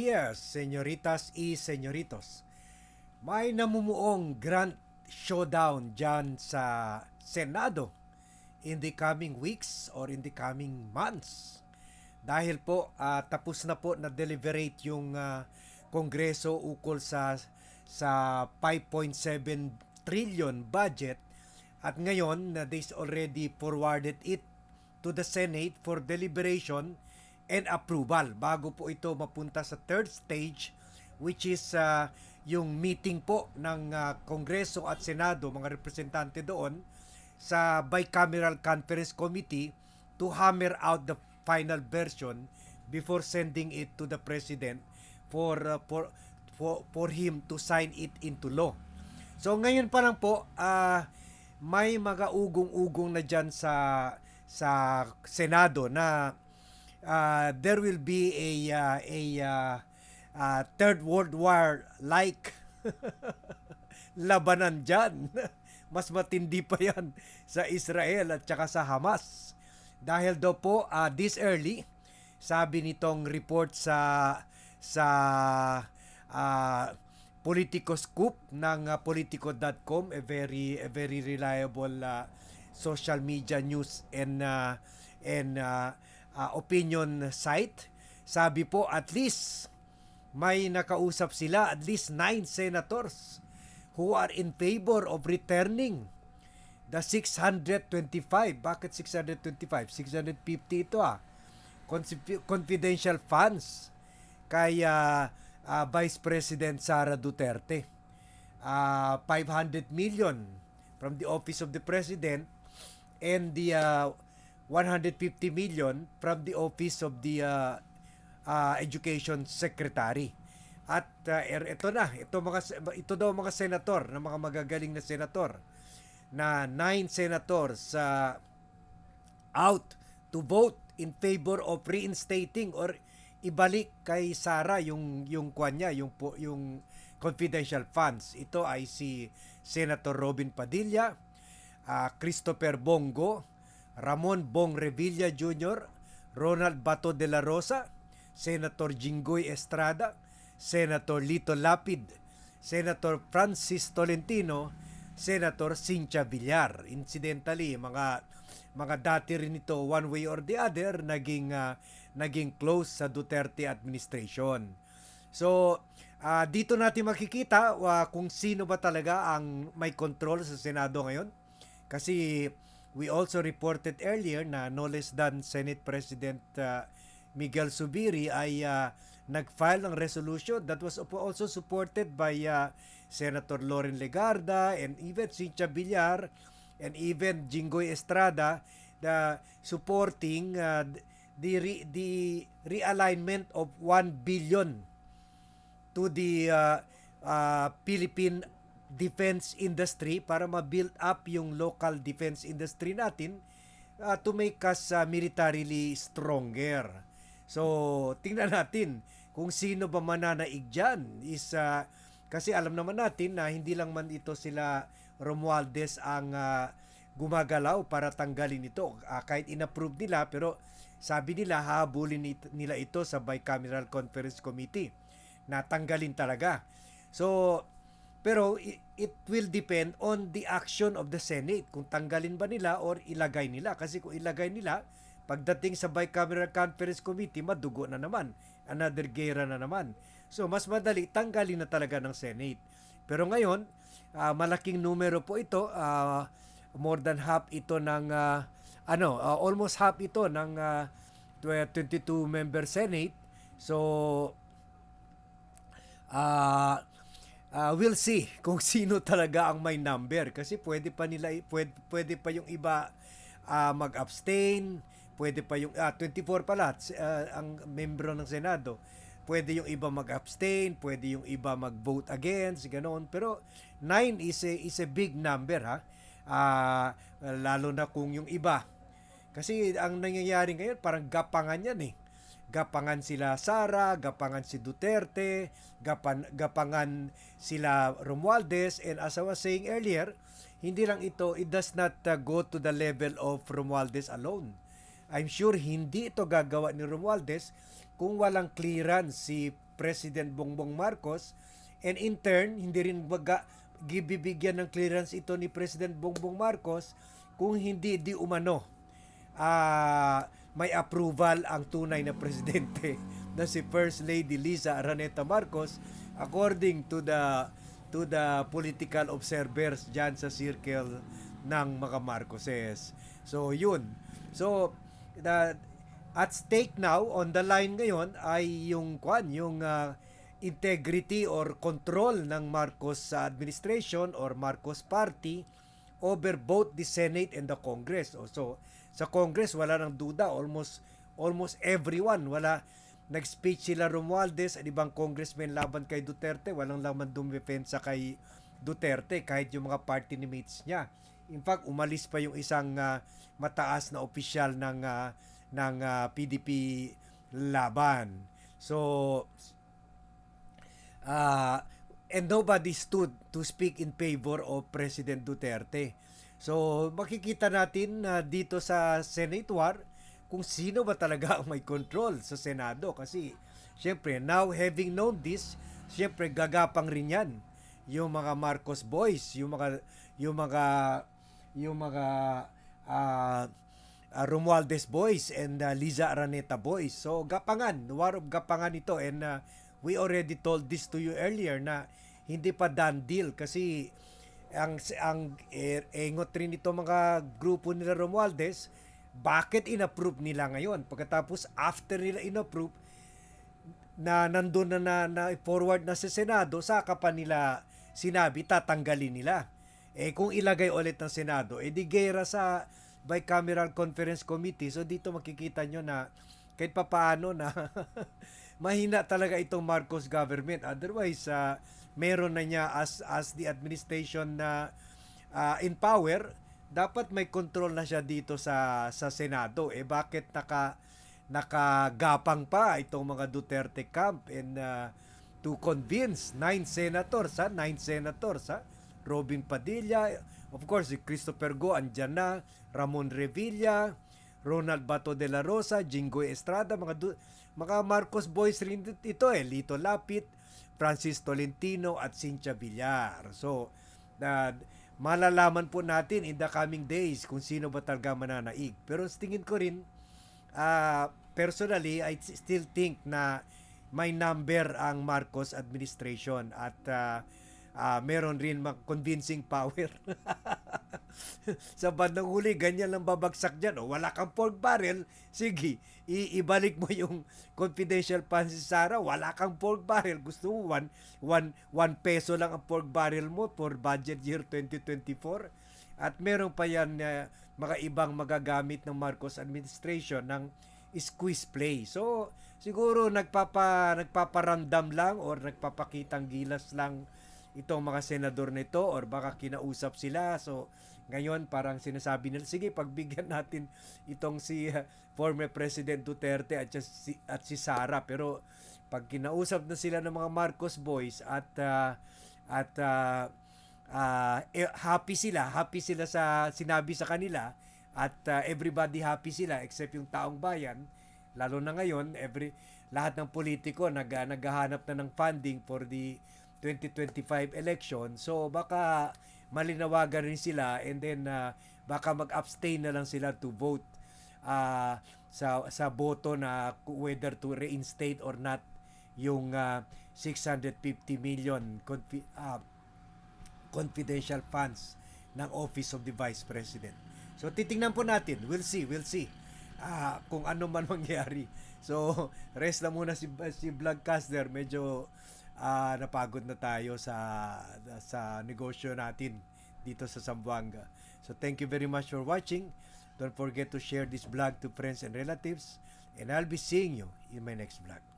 buenas, señoritas y señoritos. May namumuong grand showdown dyan sa Senado in the coming weeks or in the coming months. Dahil po ah, tapos na po na deliberate yung ah, Kongreso ukol sa sa 5.7 trillion budget at ngayon na they already forwarded it to the Senate for deliberation and approval bago po ito mapunta sa third stage which is uh, yung meeting po ng uh, Kongreso at Senado, mga representante doon sa bicameral conference committee to hammer out the final version before sending it to the president for uh, for for, for him to sign it into law. So ngayon pa lang po uh, may mga ugong-ugong na diyan sa sa Senado na uh, there will be a uh, a uh, uh, third world war like labanan diyan. Mas matindi pa 'yan sa Israel at saka sa Hamas. Dahil daw po uh, this early sabi nitong report sa sa uh, Politico Scoop ng uh, politico.com a very a very reliable uh, social media news and uh, and uh, uh, opinion site. Sabi po at least may nakausap sila at least nine senators who are in favor of returning the 625. Bakit 625? 650 ito ah. Confidential funds kay uh, uh, Vice President Sara Duterte. Uh, 500 million from the Office of the President and the uh, 150 million from the office of the uh, uh, education secretary. At uh, er, ito na, ito mga ito daw mga senator, na mga magagaling na senator na nine senators uh, out to vote in favor of reinstating or ibalik kay Sara yung yung kwan niya, yung yung confidential funds. Ito ay si Senator Robin Padilla, uh, Christopher Bongo, Ramon Bong Revilla Jr., Ronald Bato de la Rosa, Senator Jinggoy Estrada, Senator Lito Lapid, Senator Francis Tolentino, Senator Cynthia Villar. Incidentally, mga mga dati rin ito one way or the other naging uh, naging close sa Duterte administration. So, uh, dito natin makikita uh, kung sino ba talaga ang may control sa Senado ngayon. Kasi We also reported earlier na no less than Senate President uh, Miguel Subiri ay uh, nag-file ng resolution that was also supported by uh, Senator Loren Legarda and even Cynthia Villar and even Jinggoy Estrada the supporting uh, the re, the realignment of 1 billion to the uh, uh, Philippine defense industry para ma-build up yung local defense industry natin uh, to make us uh, militarily stronger. So, tingnan natin kung sino ba mananaig dyan. Is, uh, kasi alam naman natin na hindi lang man ito sila Romualdez ang uh, gumagalaw para tanggalin ito. Uh, kahit inapprove nila, pero sabi nila habulin nila ito sa Bicameral Conference Committee na tanggalin talaga. So, pero it will depend on the action of the Senate kung tanggalin ba nila or ilagay nila. Kasi kung ilagay nila, pagdating sa Bicameral Conference Committee, madugo na naman. Another gera na naman. So mas madali tanggalin na talaga ng Senate. Pero ngayon, uh, malaking numero po ito. Uh, more than half ito ng uh, ano, uh, almost half ito ng uh, 22 member Senate. So uh, uh, we'll see kung sino talaga ang may number kasi pwede pa nila pwede, pwede pa yung iba uh, mag-abstain, pwede pa yung ah, 24 pala uh, ang membro ng Senado. Pwede yung iba mag-abstain, pwede yung iba mag-vote against, ganoon. Pero 9 is a, is a big number ha. Uh, lalo na kung yung iba. Kasi ang nangyayari ngayon parang gapangan yan eh gapangan sila Sara, gapangan si Duterte, gapan, gapangan sila Romualdez and as I was saying earlier, hindi lang ito, it does not uh, go to the level of Romualdez alone. I'm sure hindi ito gagawa ni Romualdez kung walang clearance si President Bongbong Marcos and in turn hindi rin baga gibibigyan ng clearance ito ni President Bongbong Marcos kung hindi di umano ah, may approval ang tunay na presidente na si First Lady Liza Araneta Marcos according to the to the political observers dyan sa circle ng mga Marcoses. So yun. So the at stake now on the line ngayon ay yung kwan yung ah, integrity or control ng Marcos administration or Marcos party over both the Senate and the Congress. O, So sa Congress wala nang duda. Almost almost everyone. Wala nag-speech sila Romualdez at ibang congressmen laban kay Duterte. Walang laman dumefensa kay Duterte kahit yung mga party ni mates niya. In fact umalis pa yung isang ah, mataas na opisyal ng ah, ng ah, PDP laban. So uh, and nobody stood to speak in favor of President Duterte. So makikita natin na dito sa Senate war kung sino ba talaga ang may control sa Senado. Kasi syempre now having known this, syempre gagapang rin yan. Yung mga Marcos boys, yung mga yung mga yung mga ah, uh, Romualdez boys and uh, Liza Araneta boys. So gapangan, war of gapangan ito. And uh, we already told this to you earlier na hindi pa done deal. Kasi ang ang eh, engot rin ito mga grupo nila Romualdez bakit inapprove nila ngayon? Pagkatapos after nila inapprove na nandun na, na, na forward na sa Senado saka pa nila sinabi tatanggalin nila. Eh kung ilagay ulit ng Senado eh di gera sa bicameral conference committee. So dito makikita nyo na kahit papaano na mahina talaga itong Marcos government. Otherwise uh, meron na niya as as the administration na uh, in power dapat may control na siya dito sa sa Senado. Eh bakit naka nakagapang pa itong mga Duterte camp? And uh, to convince nine senators ha nine senators ha Robin Padilla of course si Christopher Go andyan na Ramon Revilla Ronald Bato de la Rosa Jinggoy Estrada mga du- mga Marcos boys rin ito eh Lito Lapit Francis Tolentino at Cynthia Villar. So na malalaman po natin in the coming days kung sino ba talaga mananaig. Pero tingin ko rin uh, personally I still think na may number ang Marcos administration at uh, uh, meron rin convincing power. sa bandang huli, ganyan lang babagsak dyan. O, wala kang pork barrel, sige, ibalik mo yung confidential funds si Sarah, wala kang pork barrel. Gusto mo, 1 one, one peso lang ang pork barrel mo for budget year 2024. At meron pa yan uh, mga ibang magagamit ng Marcos administration ng squeeze play. So, siguro nagpapa nagpaparandam lang or nagpapakitang gilas lang itong mga senador nito or baka kinausap sila. So, ngayon parang sinasabi nila, sige, pagbigyan natin itong si uh, former President Duterte at si, at si Sara. Pero pag kinausap na sila ng mga Marcos boys at uh, at uh, uh, happy sila, happy sila sa sinabi sa kanila at uh, everybody happy sila except yung taong bayan lalo na ngayon every lahat ng politiko nag naghahanap na ng funding for the 2025 election so baka malinawagan rin sila and then uh, baka mag-abstain na lang sila to vote uh, sa sa boto na whether to reinstate or not yung uh, 650 million confi- uh, confidential funds ng Office of the Vice President. So titingnan po natin, we'll see, we'll see ah, kung ano man mangyari. So rest na muna si si Vlogcaster, medyo ah, napagod na tayo sa sa negosyo natin dito sa Zamboanga. So thank you very much for watching. Don't forget to share this vlog to friends and relatives and I'll be seeing you in my next vlog.